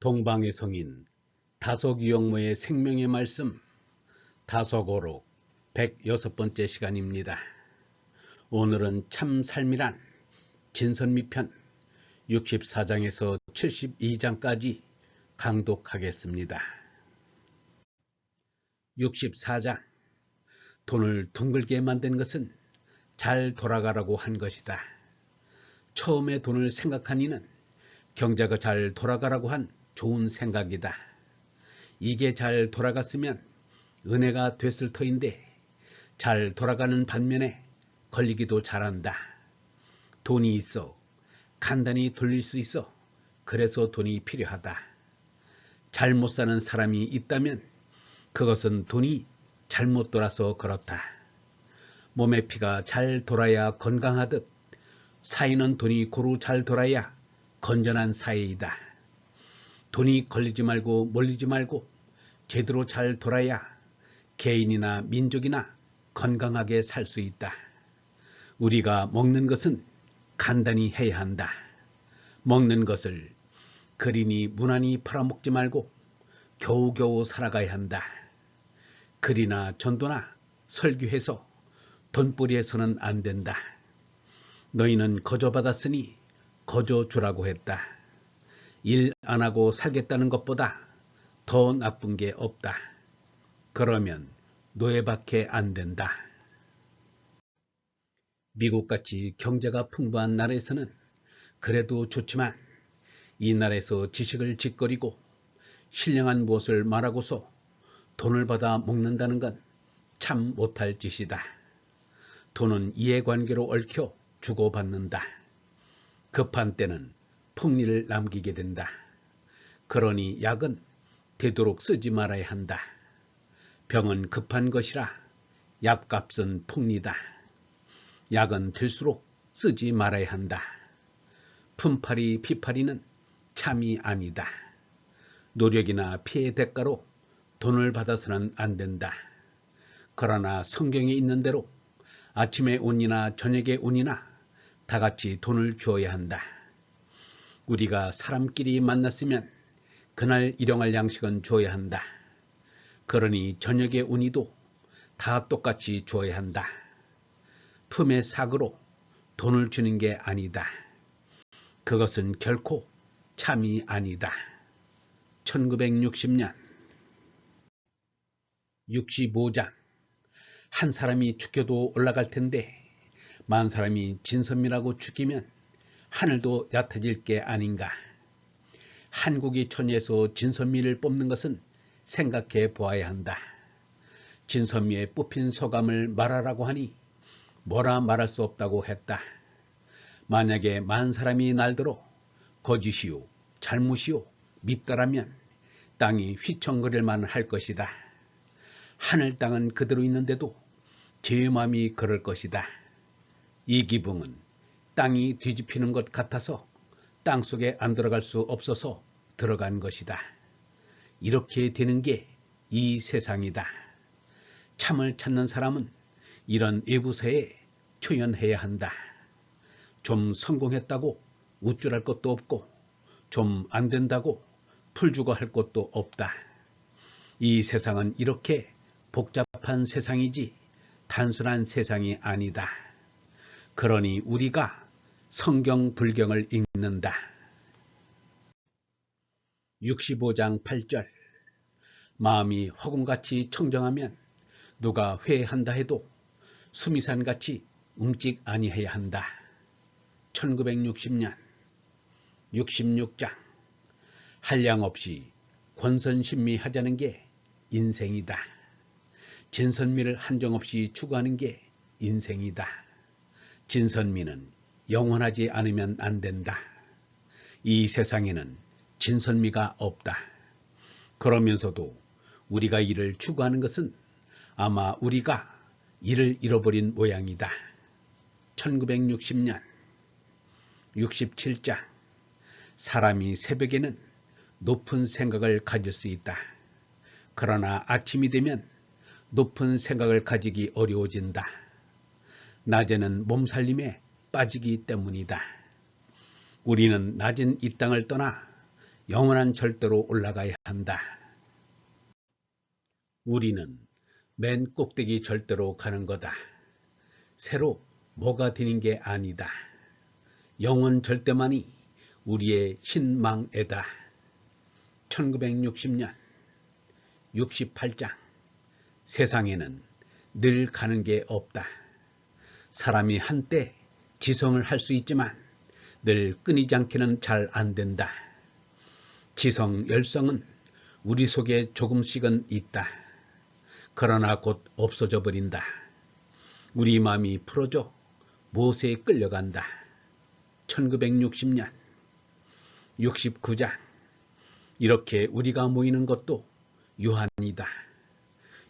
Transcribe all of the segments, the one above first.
동방의 성인 다속유영모의 생명의 말씀 다속오록 106번째 시간입니다. 오늘은 참 삶이란 진선미편 64장에서 72장까지 강독하겠습니다. 64장 돈을 둥글게 만든 것은 잘 돌아가라고 한 것이다. 처음에 돈을 생각한 이는 경제가 잘 돌아가라고 한 좋은 생각이다. 이게 잘 돌아갔으면 은혜가 됐을 터인데 잘 돌아가는 반면에 걸리기도 잘한다. 돈이 있어 간단히 돌릴 수 있어 그래서 돈이 필요하다. 잘못 사는 사람이 있다면 그것은 돈이 잘못 돌아서 그렇다. 몸의 피가 잘 돌아야 건강하듯 사이는 돈이 고루 잘 돌아야 건전한 사이이다. 돈이 걸리지 말고 몰리지 말고 제대로 잘 돌아야 개인이나 민족이나 건강하게 살 수 있다. 우리가 먹는 것은 간단히 해야 한다. 먹는 것을 그린이 무난히 팔아먹지 말고 겨우겨우 살아가야 한다. 글이나 전도나 설교해서 돈벌이해서는 안 된다. 너희는 거저 받았으니 거저 주라고 했다. 일 안 하고 살겠다는 것보다 더 나쁜 게 없다. 그러면 노예밖에 안 된다. 미국같이 경제가 풍부한 나라에서는 그래도 좋지만 이 나라에서 지식을 짓거리고 신령한 무엇을 말하고서 돈을 받아 먹는다는 건 참 못할 짓이다. 돈은 이해관계로 얽혀 주고받는다. 급한 때는 폭리를 남기게 된다. 그러니 약은 되도록 쓰지 말아야 한다. 병은 급한 것이라 약값은 폭리다. 약은 들수록 쓰지 말아야 한다. 품팔이 피팔이는 참이 아니다. 노력이나 피해 대가로 돈을 받아서는 안 된다. 그러나 성경에 있는 대로 아침에 운이나 저녁에 운이나 다 같이 돈을 주어야 한다. 우리가 사람끼리 만났으면 그날 일용할 양식은 줘야 한다. 그러니 저녁에 운이도 다 똑같이 줘야 한다. 품의 삭으로 돈을 주는 게 아니다. 그것은 결코 참이 아니다. 1960년 65장 한 사람이 죽여도 올라갈 텐데 만 사람이 진선미라고 죽이면 하늘도 얕아질 게 아닌가. 한국이 천에서 진선미를 뽑는 것은 생각해 보아야 한다. 진선미의 뽑힌 소감을 말하라고 하니 뭐라 말할 수 없다고 했다. 만약에 만 사람이 날들어 거짓이요, 잘못이요, 밉다라면 땅이 휘청거릴 만 할 것이다. 하늘 땅은 그대로 있는데도 제 마음이 그럴 것이다. 이 기붕은 땅이 뒤집히는 것 같아서 땅 속에 안 들어갈 수 없어서 들어간 것이다. 이렇게 되는 게 이 세상이다. 참을 찾는 사람은 이런 외부세에 초연해야 한다. 좀 성공했다고 우쭐할 것도 없고 좀 안 된다고 풀주고 할 것도 없다. 이 세상은 이렇게 복잡한 세상이지 단순한 세상이 아니다. 그러니 우리가 성경 불경을 읽는다. 65장 8절 마음이 허공같이 청정하면 누가 회한다 해도 수미산같이 움직 아니해야 한다. 1960년 66장 한량 없이 권선신미 하자는 게 인생이다. 진선미를 한정없이 추구하는 게 인생이다. 진선미는 영원하지 않으면 안 된다. 이 세상에는 진선미가 없다. 그러면서도 우리가 이를 추구하는 것은 아마 우리가 이를 잃어버린 모양이다. 1960년 67장 사람이 새벽에는 높은 생각을 가질 수 있다. 그러나 아침이 되면 높은 생각을 가지기 어려워진다. 낮에는 몸살림에 빠지기 때문이다. 우리는 낮은 이 땅을 떠나 영원한 절대로 올라가야 한다. 우리는 맨 꼭대기 절대로 가는 거다. 새로 뭐가 되는 게 아니다. 영원 절대만이 우리의 신망애다. 1960년 68장 세상에는 늘 가는 게 없다. 사람이 한때 지성을 할 수 있지만 늘 끊이지 않게는 잘 안 된다. 지성 열성은 우리 속에 조금씩은 있다. 그러나 곧 없어져 버린다. 우리 마음이 풀어져 무엇에 끌려간다. 1960년 69장 이렇게 우리가 모이는 것도 유한이다.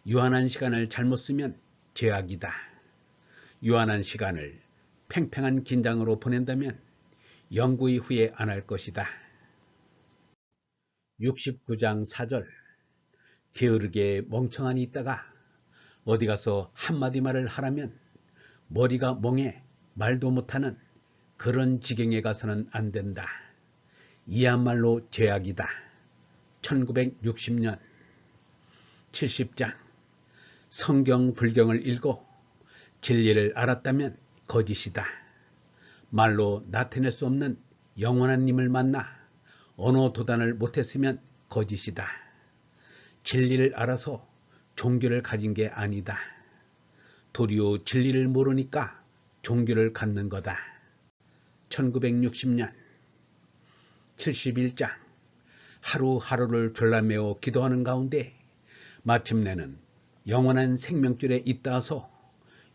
유한한 시간을 잘못 쓰면 죄악이다. 유한한 시간을 팽팽한 긴장으로 보낸다면 영구히 후회 안할 것이다. 69장 4절 게으르게 멍청하니 있다가 어디 가서 한마디 말을 하라면 머리가 멍해 말도 못하는 그런 지경에 가서는 안 된다. 이야말로 죄악이다. 1960년 70장 성경 불경을 읽고 진리를 알았다면 거짓이다. 말로 나타낼 수 없는 영원한 님을 만나 언어 도단을 못했으면 거짓이다. 진리를 알아서 종교를 가진 게 아니다. 도리어 진리를 모르니까 종교를 갖는 거다. 1960년 71장 하루하루를 졸라매어 기도하는 가운데 마침내는 영원한 생명줄에 있다서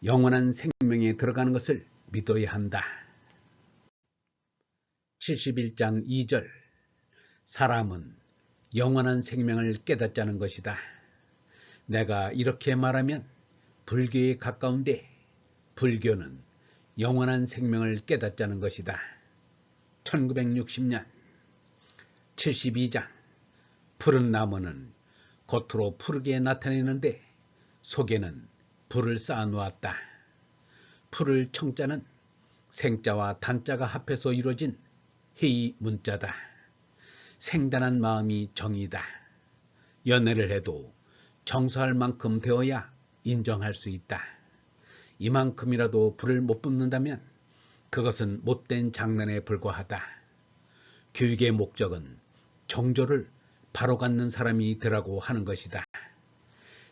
영원한 생명에 들어가는 것을 믿어야 한다. 71장 2절 사람은 영원한 생명을 깨닫자는 것이다. 내가 이렇게 말하면 불교에 가까운데 불교는 영원한 생명을 깨닫자는 것이다. 1960년 72장 푸른 나무는 겉으로 푸르게 나타내는데 속에는 불을 쌓아 놓았다. 풀을 청자는 생자와 단자가 합해서 이루어진 회의 문자다. 생단한 마음이 정이다. 연애를 해도 정서할 만큼 되어야 인정할 수 있다. 이만큼이라도 불을 못 뿜는다면 그것은 못된 장난에 불과하다. 교육의 목적은 정조를 바로 갖는 사람이 되라고 하는 것이다.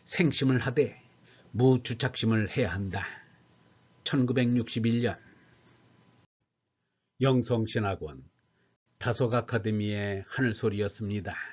생심을 하되 무주착심을 해야 한다. 1961년 영성신학원 다속 아카데미의 하늘소리였습니다.